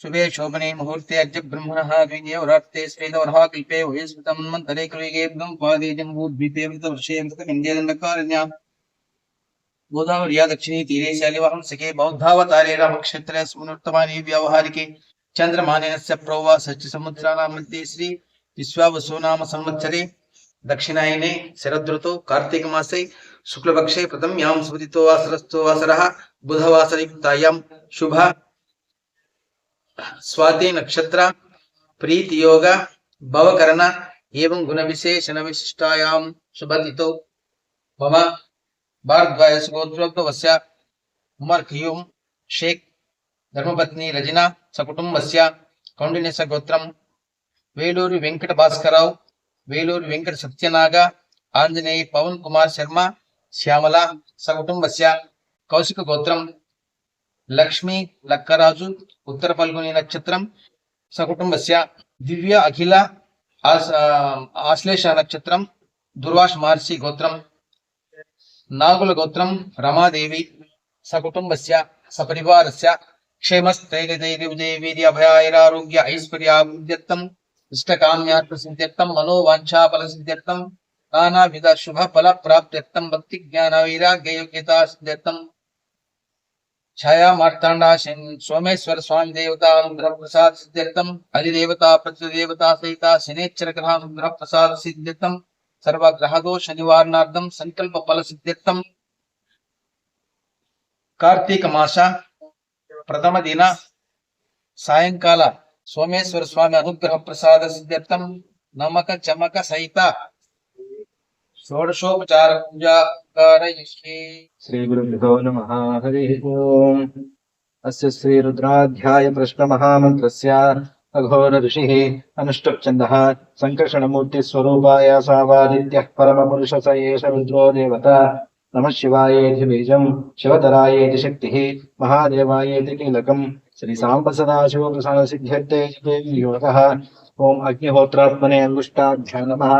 शुभे शोभने मुहूर्ते अद्य ब्रह्मणः द्वितीयवरार्ते श्वेतवरः कल्पे वयस्मृतं मन्तरे कृविगेब्दं पादे जम्बूद्वीपे मृतवर्षे मृतकन्येदण्डकारण्याः गोदावर्या दक्षिणे तीरे सखे बौद्धावतारे रामक्षेत्रे स्मृतमाने व्यावहारिके चन्द्रमानेनस्य प्रोवासश्च समुद्राणां मध्ये श्री विश्वावसु नाम संवत्सरे दक्षिणायने शरदृतौ कार्तीकमासे शुक्लपक्षे प्रथम्यां सुदितो वासरस्थो वासरः शुभ స్వాతి నక్షత్ర ప్రీతి యోగ భవకరణ ఏం గుణ విశేషణ విశిష్టాయాం. శుభతితో. మమ భారద్వాయ సుగోత్రోద్భవస్య ఉమర్ ఖియూం షేక్ ధర్మపత్ని రజన సకుటుంబస్య కౌండిన్య సగోత్రం వేలూరు వెంకట భాస్కరరావు వేలూరు వెంకట సత్యనాగ ఆంజనేయ పవన్ కుమార్ శర్మ శ్యామల సకుటుంబస్య కౌశిక గోత్రం లక్ష్మి లక్కరాజు ఉత్తర ఫల్గుని నక్షత్రం సకుటుంబస్య దివ్య అఖిల ఆశ్లేష నక్షత్రం దుర్వాష్ మహర్షి గోత్రం నాగుల గోత్రం రమాదేవి సకుటుంబస్య సపరివారస్య క్షేమస్థైర్యధైర్య విజయ వీర్య అభయాైరారోగ్య ఐశ్వర్యాభివృద్ధ్యర్థం ఇష్టకామ్యార్థ సిద్ధ్యర్థం మనోవాంఛా సిద్ధ్యర్థం నానావిధ శుభ ఫల ప్రాప్త్యర్థం భక్తి జ్ఞాన వైరాగ్య యోగ్యతా సిద్ధ్యర్థం ఛాయా మార్తాండా సోమేశ్వర స్వామి దేవత అనుగ్రహ ప్రసాద సిద్ధ్యర్థం హరిదేవత ప్రతిదేవత సహిత శనేశ్వర గ్రహ అనుగ్రహ ప్రసాద సిద్ధ్యర్థం సర్వ గ్రహదోష నివారణార్థం సంకల్ప ఫల సిద్ధ్యర్థం కార్తీక మాస ప్రథమ దిన సాయంకాల సోమేశ్వర స్వామి అనుగ్రహ ప్రసాద సిద్ధ్యర్థం నమక చమక సహిత षोडशोपचार पूजा श्रीगुरुभ्यो नमः, हरिः ओम्। अस्य श्रीरुद्राध्यायप्रश्नमहामन्त्रस्य अघोरऋषिः अनुष्टुप्छन्दः सङ्कर्षणमूर्तिस्वरूपाय सावादित्यः स एष रुद्रो देवता। नमः शिवायेति बीजम्, शिवतरायेति शक्तिः, महादेवायेति कीलकम्। श्रीसाम्बसदाशिवप्रसादसिद्ध्यर्थे योगः ॐ अग्निहोत्रात्मने अङ्गुष्टाभ्यां नमः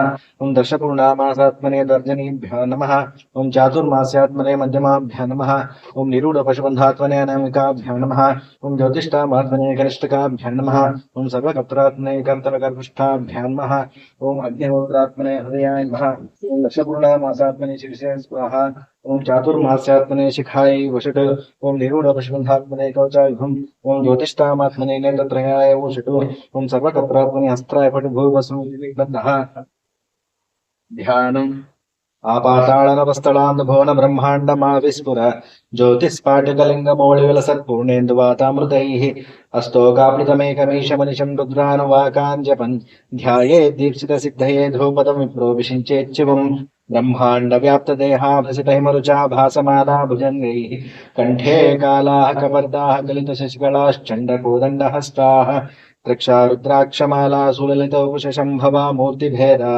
ॐ दशपूर्णामासात्मने दर्जनीभ्यो नमः ॐ चातुर्मास्यात्मने मध्यमाभ्यां नमः ॐ निरूढपशुबन्धात्मने अनामिकाभ्यां नमः ॐ ज्योतिष्ठामात्मने कनिष्ठकाभ्यां नमः ॐ सर्वकत्रात्मने कर्तनकर्पुष्ठाभ्यां नमः ॐ अग्निहोत्रात्मने हृदयाय नमः ॐ दशपूर्णामासात्मने शिरसे स्वाहा ॐ चातुर्मास्यात्मने शिखायै वषट् ॐ निरूढपशुबन्धात्मने कवचायुधम् ॐ ज्योतिष्ठामात्मने नेत्रत्रयाय वषटु ॐ सर्वकत्रात्मने हस्त्राय फटभूवस्मृतिबन्धः ध्यानम्। आपाताळनवस्थलान्धभुवन ब्रह्माण्डमाविस्फुर ज्योतिस्फाटिकलिङ्गमौळिविलसत्पूर्णेन्दुवातामृतैः अस्तोकाप्लुतमेकमीशमनिशं रुद्रानुवाकाञ्जपन्। ध्याये दीक्षितसिद्धये ध्रुवपदं विप्रो विषिञ्चेच्छिवम् ब्रह्माण्डव्याप्तदेहाभसितहिमरुचा भासमाना भुजङ्गैः कण्ठे कालाः कपर्दाः गलितशशिकलाश्चण्डकोदण्डहस्ताः रक्षा रुद्राक्षमाला सुललितौकुशम्भवा मूर्तिभेदा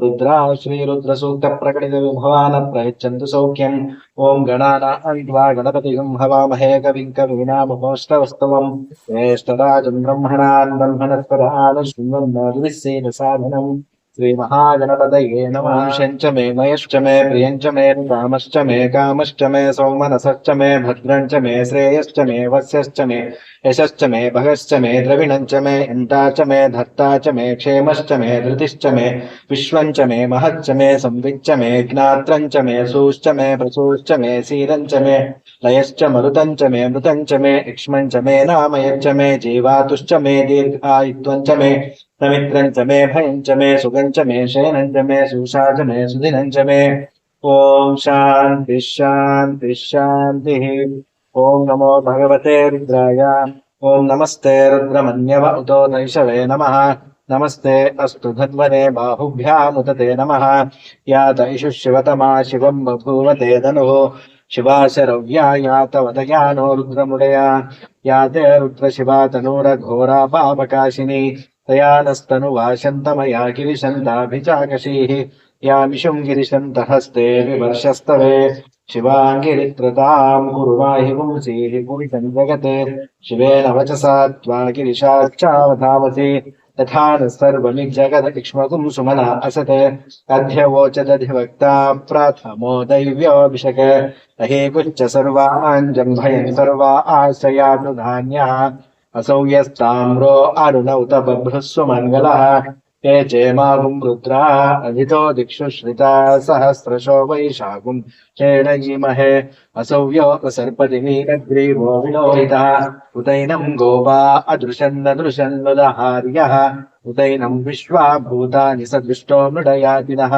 रुद्रा श्रीरुद्रसूक्तप्रकटितविभवान प्रयच्छन्तु सौख्यम् ॐ गणानान्त्वा गणपतिगं हवामहे कविं कवीनामहोष्टवस्तवम् ज्येष्ठराजं ब्रह्मणान् ब्रह्मणस्पदान् शृण्वन्नोर्विस्सेन साधनम् श्रीमहागणपतये नमः शञ्च मे मयश्च मे प्रियञ्च मे रामश्च मे कामश्च मे सौमनसश्च मे भद्रञ्च मे श्रेयश्च मे वस्यश्च मे यशश्च मे भगश्च मे द्रविणञ्च मे यन्ता च मे धर्ता च मे क्षेमश्च मे धृतिश्च मे विश्वञ्च मे महच्च मे संविच्च मे ज्ञात्रञ्च मे सूश्च मे प्रसूश्च मे सीरञ्च मे लयश्च मरुतञ्च मे मृतञ्च मे इक्ष्मञ्च मे नामयच्च मे जीवातुश्च मे दीर्घायुत्वञ्च मे समित्रञ्च मे भयञ्च मे सुगञ्च मे शयनञ्च मे सुषा च मे सुदिनञ्च मे ॐ शान्तिः शान्तिः शान्तिः ॐ नमो भगवते रुद्राय ॐ नमस्ते रुद्रमन्यव उतो नैषवे नमः नमस्ते अस्तु धन्वने बाहुभ्यामुत ते नमः या तैषु शिवतमा शिवं बभूव ते धनुः शिवाशरव्या या तव दयानो रुद्रमुडया या ते रुद्रशिवा तनूरघोरा पापकाशिनी तया नस्तनुवाशन्तमया गिरिशन्ताभिचाकशीः या विशुं गिरिशन्तहस्ते विवर्षस्तवे शिवाङ्गिरित्रतां कुर्वाहि पुंसीः पुरितं जगते शिवेन वचसा त्वा गिरिशाच्चावधावसि तथा न सर्वमिज्जगदक्ष्मकुं सुमना असते अध्यवोचदधिवक्ता प्राथमो दैव्योऽभिषक अहे कुच्च सर्वाञ्जम्भयन् सर्वा आश्रयानुधान्यः असौ यस्ताम्रो अरुण उत बभ्रुस्व मङ्गलः ते चेमागुं रुद्रा अभितो दिक्षु श्रिता सहस्रशो वैशाखुं चेणयीमहे असौ यो सर्पति नीलग्रीवो विलोहितः उतैनं गोपा अदृशन्नदृशन्नुदहार्यः उतैनं विश्वा भूतानि सदृष्टो मृडयातिनः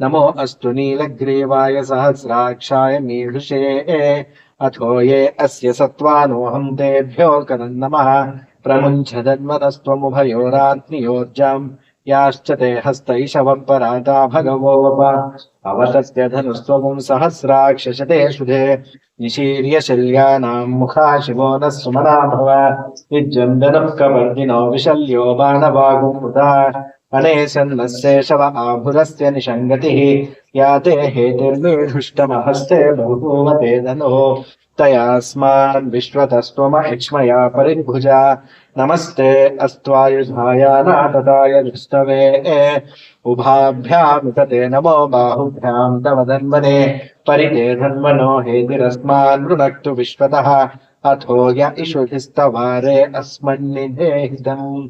नमो अस्तु नीलग्रीवाय सहस्राक्षाय मीढुषे अथो ये अस्य सत्त्वानोऽहं तेभ्यो नमः प्रमुञ्चदन्वनस्त्वमुभयोरात्मियोर्जाम् याश्च ते हस्तैषवपराता भगवो वप। अवतस्य धनुस्त्वमुं सहस्राक्षशते शुधे निशीर्य मुखा शिवो न सुमना भव विज्जन्दनः कवर्दिनो विशल्यो बाणवागुमुदा अनेशन्नस्येषव आभुरस्य निषङ्गतिः या ते हेतिर्निधुष्टमहस्ते बहुमते धनुः। तयास्मान् विश्वतस्त्वमहिक्ष्मया परिभुजा। नमस्ते अस्त्वायुधाय नाटताय दुस्तवे उभाभ्यां तते नमो बाहुभ्यां तव धन्वने। परिते धन्वनो हेतिरस्मान् वृणक्तु विश्वतः। अथो य इषुभिस्तवारे अस्मन्निधेहितम्।